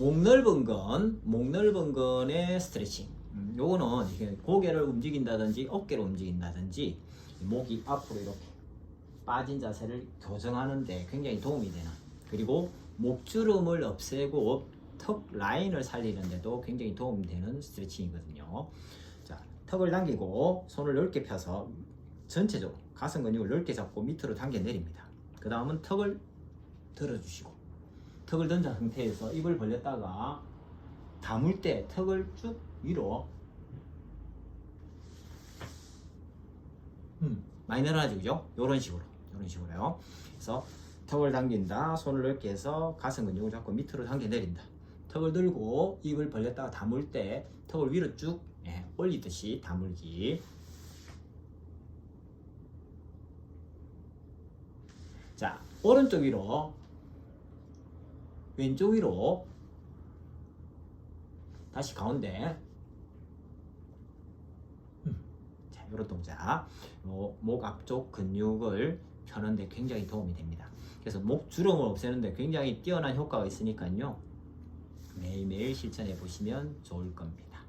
목 넓은 건, 목 넓은 건의 스트레칭. 음, 요거는 고개를 움직인다든지 어깨를 움직인다든지 목이 앞으로 이렇게 빠진 자세를 교정하는데 굉장히 도움이 되는 그리고 목주름을 없애고 턱 라인을 살리는데도 굉장히 도움이 되는 스트레칭이거든요. 자, 턱을 당기고 손을 넓게 펴서 전체적으로 가슴 근육을 넓게 잡고 밑으로 당겨 내립니다. 그 다음은 턱을 들어주시고 턱을 던진 상태에서 입을 벌렸다가 담을 때 턱을 쭉 위로. 음, 많이 늘어나죠 그죠? 이런 식으로 이런 식으로요. 그래서 턱을 당긴다. 손을 넓게 해서 가슴 근육을 잡고 밑으로 당겨 내린다. 턱을 들고 입을 벌렸다가 담을 때 턱을 위로 쭉 예, 올리듯이 다물기. 자 오른쪽 위로 왼쪽 위로 다시 가운데. 음, 자 이런 동작. 요, 목 앞쪽 근육을 펴는데 굉장히 도움이 됩니다. 그래서 목 주름을 없애는데 굉장히 뛰어난 효과가 있으니까요. 매일매일 실천해 보시면 좋을 겁니다